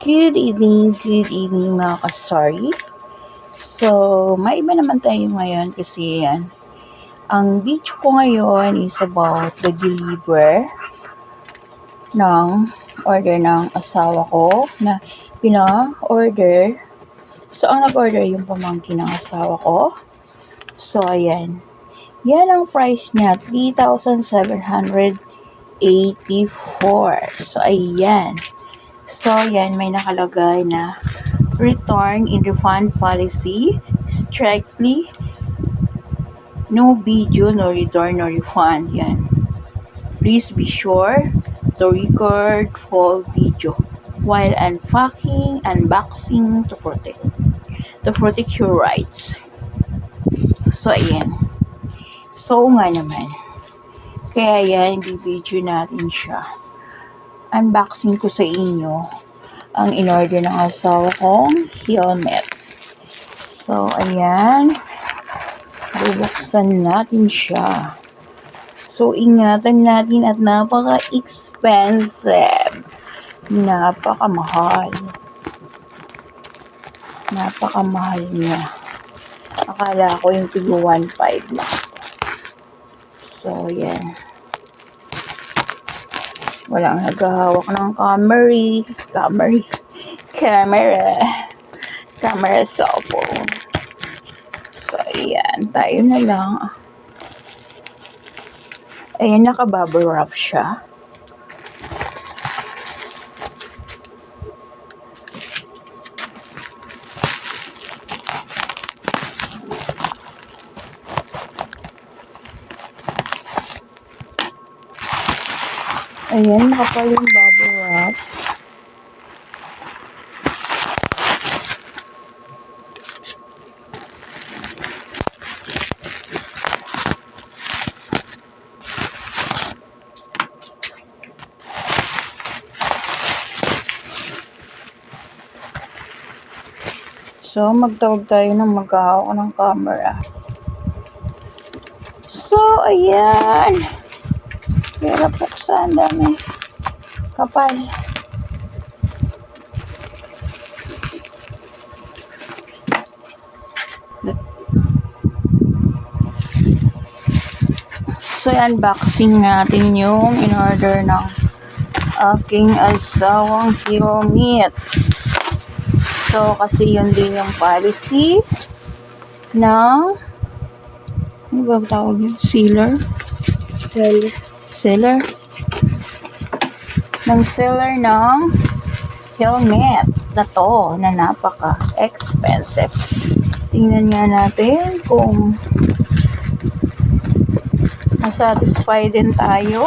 Good evening, good evening mga kasari. So, may iba naman tayo ngayon kasi yan. Ang video ko ngayon is about the deliver ng order ng asawa ko na pina-order. So, ang nag-order yung pamangkin ng asawa ko. So, ayan. Yan ang price niya, 3,784. So, ayan. So, yan, may nakalagay na return in refund policy, strictly no video, no return, no refund. Yan. Please be sure to record full video while unpacking, unboxing to protect to protect your rights. So, ayan. So, nga naman. Kaya yan, i-video natin siya unboxing ko sa inyo ang in-order ng asawa kong helmet. So, ayan. Bubuksan natin siya. So, ingatan natin at napaka-expensive. Napakamahal. Napakamahal niya. Akala ko yung tigo 1.5 lang. So, yan. Walang naghahawak ng camera. Camera. Camera. Camera cellphone. So, ayan. Tayo na lang. Ayan, nakabubble wrap siya. Ayan, nakapal yung bubble wrap. So, magtawag tayo ng maghahawak ng camera. So, ayan. Pero buksan, dami. Kapal. So, unboxing natin yung in-order ng aking asawang helmet. So, kasi yun din yung policy ng ano ba tawag yun? Sealer? Seller. Seller? Ng seller ng helmet na to na napaka-expensive. Tingnan nga natin kung masatisfy din tayo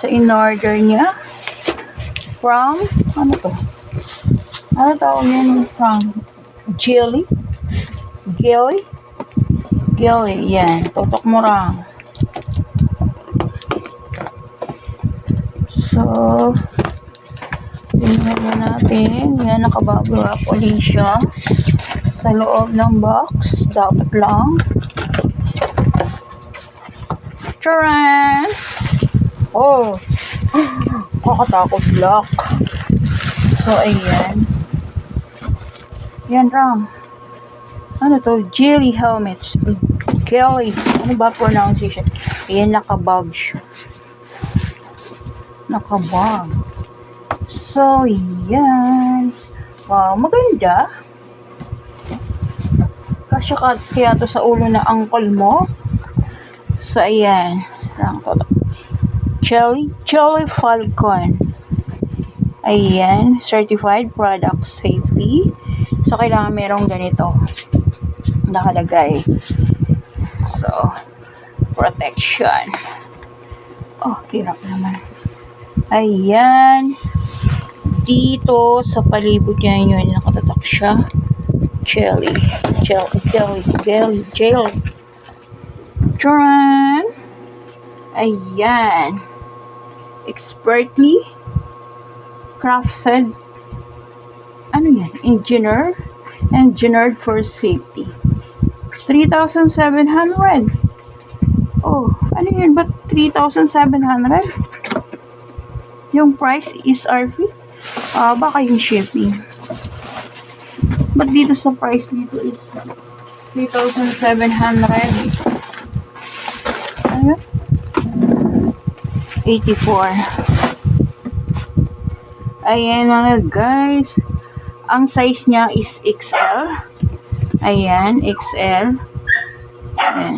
sa in-order niya from ano to? Ano tawag yan? From jelly? Jelly? Jelly, yan. Tutok mo lang. So, tingnan na natin. Yan, nakabubble wrap ulit siya. Sa loob ng box. Dapat lang. Charan! Oh! Kakatakot block. So, ayan. Yan, Ram. Ano to? Jelly helmets. Jelly. Ano ba pronunciation? Ayan, nakabag siya. Nakabag. So, yan. Wow, maganda. Kasya ka kaya to sa ulo na uncle mo. So, ayan. Lang to. Jelly, Jelly Falcon. Ayan, certified product safety. So, kailangan merong ganito nakalagay. So, protection. Oh, hirap naman. Ayan. Dito, sa palibot niya yun, nakatatak siya. Jelly. Jelly, jelly, jelly, jelly. Tran! Ayan. Expertly crafted ano yan? Engineer engineered for safety. 3,700. Oh, ano yun? Ba't 3,700? Yung price is RP. Ah, baka yung shipping. Ba't dito sa price dito is 3,700? Ano? 84. Ayan mga guys. Ang size niya is XL. Ayan, XL. Ayan.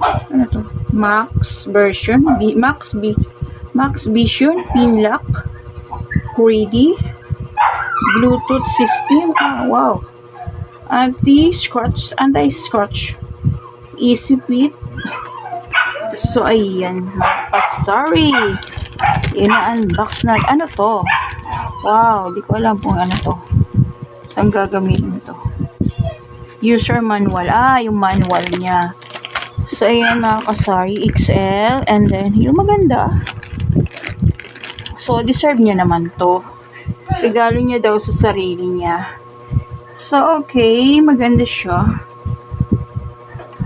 Ano to? Max version. B, Max B. Max Vision. Pin lock. Ready. Bluetooth system. Ah, wow. Anti-scratch. Anti-scratch. Easy fit. So, ayan. Sorry. Ina-unbox na. Ano to? Wow. Di ko alam kung ano to. Saan gagamitin to? User manual. Ah, yung manual niya. So, ayan mga kasari. XL. And then, yung maganda. So, deserve niya naman to. Regalo niya daw sa sarili niya. So, okay. Maganda siya.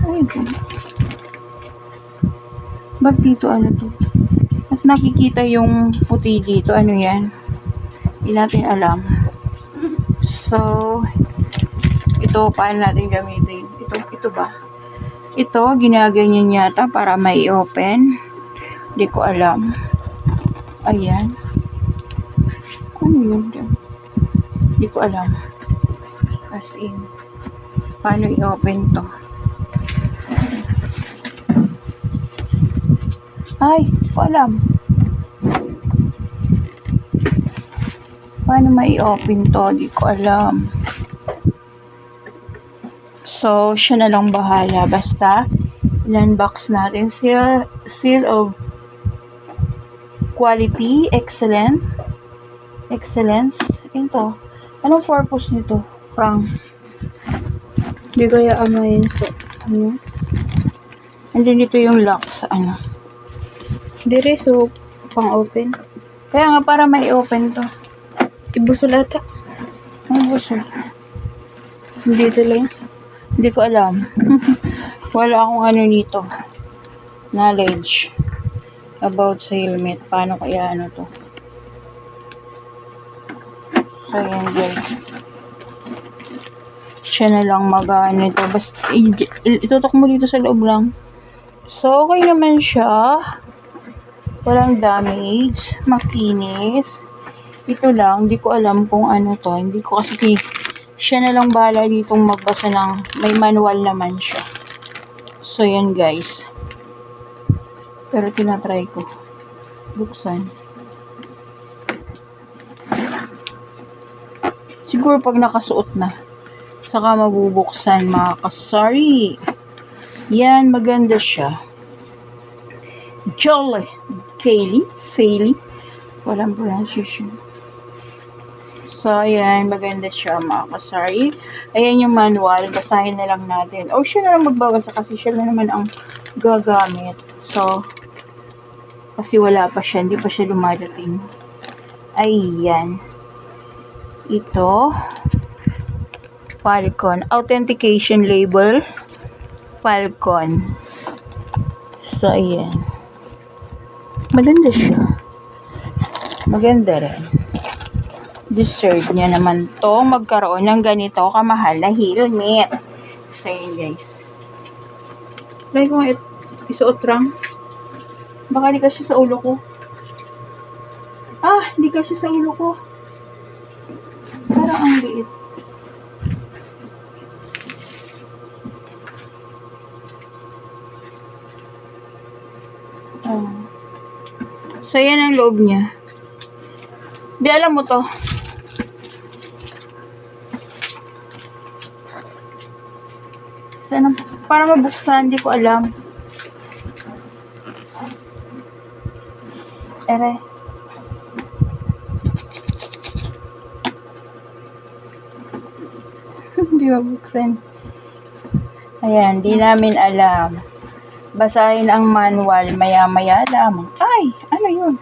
Ay, Ba't dito ano to? At nakikita yung puti dito. Ano yan? Hindi natin alam. So, ito, paano natin gamitin? Ito, ito ba? Ito, ginaganyan yata para may open. Hindi ko alam. Ayan. Ano yun? Hindi ko alam. As in, paano i-open to? Ay, ko alam. Paano may open to? Di ko alam. So, siya na lang bahala. Basta, in-unbox natin. Seal, seal of quality, excellent. Excellence. Ito. Anong purpose nito? Frank. Di kaya amayin so. Ano? Andun dito yung lock sa ano. Dire so pang open. Kaya nga para may open to. Ibusol ata. Ba siya? Dito lang. Hindi ko alam. Wala akong ano nito. Knowledge about sa helmet. Paano kaya ano to? So, yan guys. Siya na lang mag-ano ito. Basta, itutok mo dito sa loob lang. So, okay naman siya. Walang damage. Makinis. Ito lang. Hindi ko alam kung ano to. Hindi ko kasi siya na lang bahala ditong magbasa ng may manual naman siya. So, yan guys. Pero tinatry ko. Buksan. Siguro pag nakasuot na. Saka mabubuksan mga kasari. Yan, maganda siya. Jolly. Kaylee. Saylee. Walang pronunciation. So, ayan, maganda siya mga kasari. Ayan yung manual, basahin na lang natin. O, siya na lang magbabasa kasi siya na naman ang gagamit. So, kasi wala pa siya, hindi pa siya lumadating. Ayan. Ito, Falcon. Authentication label, Falcon. So, ayan. Maganda siya. Maganda rin deserve niya naman to magkaroon ng ganito kamahal na helmet. So, yun guys. Like it, isuot lang. Baka di kasi sa ulo ko. Ah, di kasi sa ulo ko. Parang ang liit. Oh. So, yan ang loob niya. Di alam mo to. Sana, para mabuksan, di ko alam. Hindi mabuksan. Ayan, di namin alam. Basahin ang manual maya-maya lamang. Ay, ano yun?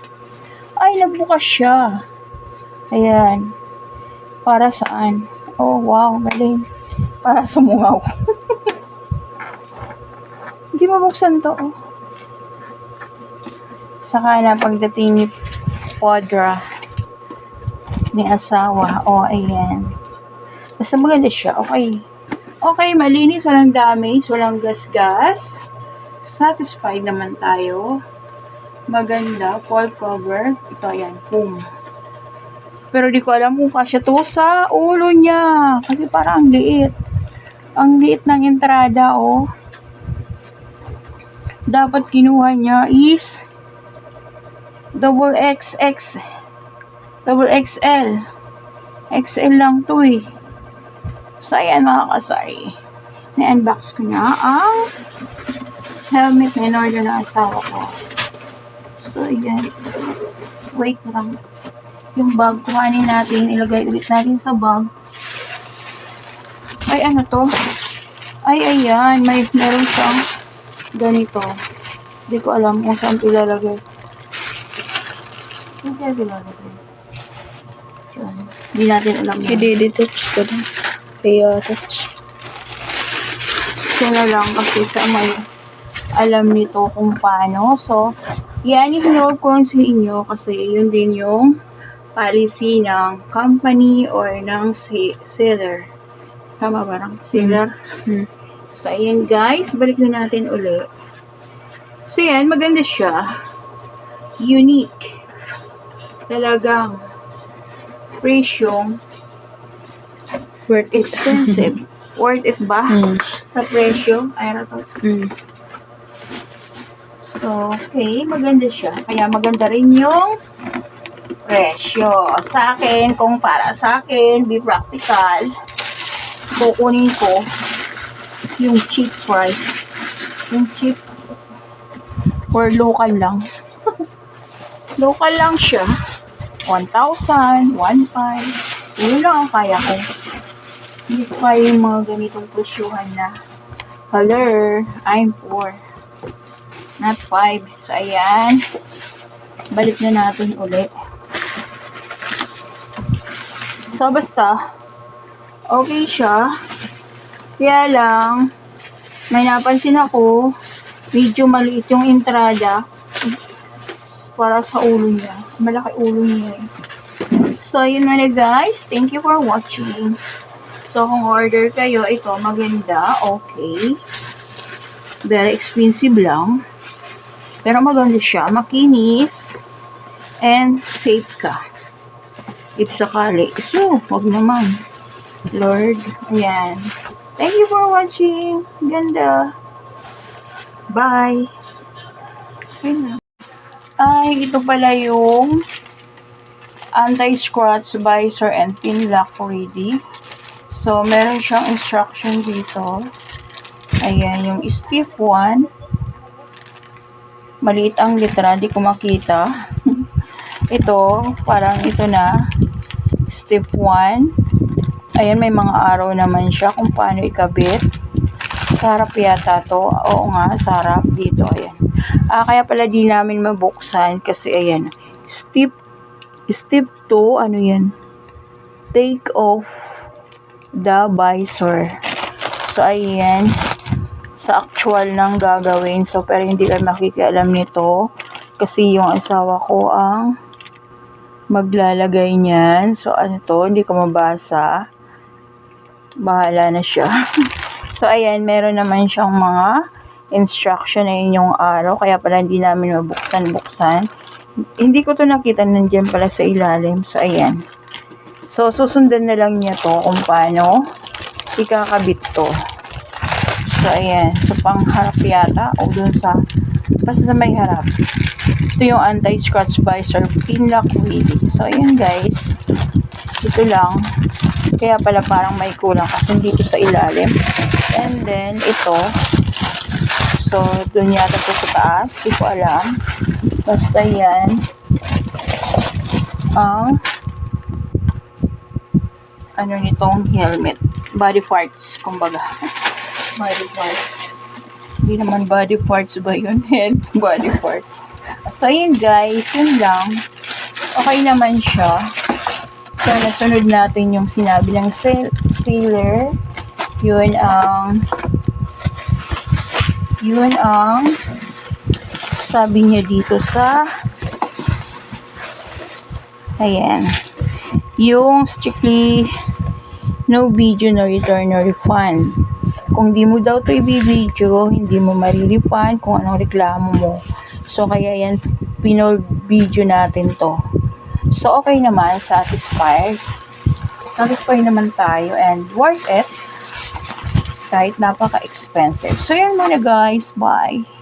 Ay, nagbukas siya. Ayan. Para saan? Oh, wow, galing. Para sumungaw. Hindi mabuksan to, oh. Saka na pagdating ni podra ni asawa. O, ayan. Basta maganda siya. Okay. Okay, malinis. Walang damage. Walang gas-gas. Satisfied naman tayo. Maganda. Full cover. Ito, ayan. Boom. Pero di ko alam kung kasya to sa ulo niya. Kasi parang ang liit. Ang liit ng entrada, oh. Dapat kinuha niya is double XX. Double XL. XL lang to eh. So, ayan mga kasari. Na-unbox ko na ang helmet na in-order ng asawa ko. So, ayan. Wait lang. Yung bag, kuhanin natin. Ilagay ulit natin sa bag. Ay, ano to? Ay, ayan. May meron siyang ganito. Hindi ko alam kung saan ilalagay. Hindi ko ilalagay. Hindi natin alam yan. I-detach ko na. Siya na lang kasi siya may alam nito kung paano. So, yan yung ko lang sa inyo kasi yun din yung policy ng company or ng si- seller. Tama ba lang? Seller? Hmm. So, ayan guys. Balik na natin uli. So, yan. Maganda siya. Unique. Talagang presyong Worth it. expensive. Worth it ba? Hmm. Sa presyo? Ay, ano to? Hmm. So, okay. Maganda siya. Kaya maganda rin yung presyo. Sa akin, kung para sa akin, be practical, kukunin ko yung cheap price. Yung cheap or local lang. local lang siya. 1,000, 1,500. Yun lang ang kaya ko. Hindi ko kaya yung mga ganitong presyuhan na color. I'm poor. Not 5. So, ayan. Balik na natin ulit. So, basta, okay siya. Kaya lang, may napansin ako, medyo maliit yung entrada para sa ulo niya. Malaki ulo niya eh. So, yun na guys. Thank you for watching. So, kung order kayo, ito maganda. Okay. Very expensive lang. Pero maganda siya. Makinis. And safe ka. If sakali. So, wag naman. Lord. Ayan. Thank you for watching. Ganda. Bye. Ayun na. Ay, ito pala yung anti-scratch visor and pin lock ready. So, meron siyang instruction dito. Ayan, yung stiff one. Maliit ang litra, di ko makita. ito, parang ito na. Step 1. Ayan, may mga araw naman siya kung paano ikabit. Sarap yata to. Oo nga, sarap dito. Ayan. Ah, kaya pala di namin mabuksan kasi ayan. Step, step 2, ano yan? Take off the visor. So, ayan sa actual nang gagawin. So, pero hindi ka makikialam nito. Kasi yung asawa ko ang maglalagay niyan. So, ano to? Hindi ko mabasa. Bahala na siya. so, ayan. Meron naman siyang mga instruction na inyong araw. Kaya pala hindi namin mabuksan-buksan. Hindi ko to nakita. Nandiyan pala sa ilalim. So, ayan. So, susundan na lang niya to kung paano ikakabit to. So, ayan. So, pangharap yata. O dun sa, basta sa may harap. Ito yung anti-scratch visor pin lock wheelie. So, ayan guys. Ito lang. Kaya pala parang may kulang kasi dito sa ilalim. And then, ito. So, dun yata to sa taas. Hindi ko alam. Basta yan. Ang ano nitong helmet. Body parts, kumbaga body parts. Hindi naman body parts ba yun? Head body parts. So, yun guys, yun lang. Okay naman siya. So, nasunod natin yung sinabi ng seller. Yun ang yun ang sabi niya dito sa Ayan. Yung strictly no video, no return, no refund. Kung di mo daw to i-video, hindi mo marirefund kung anong reklamo mo. So, kaya yan, pinold video natin to. So, okay naman, satisfied. Satisfied naman tayo and worth it kahit napaka-expensive. So, yan muna guys. Bye!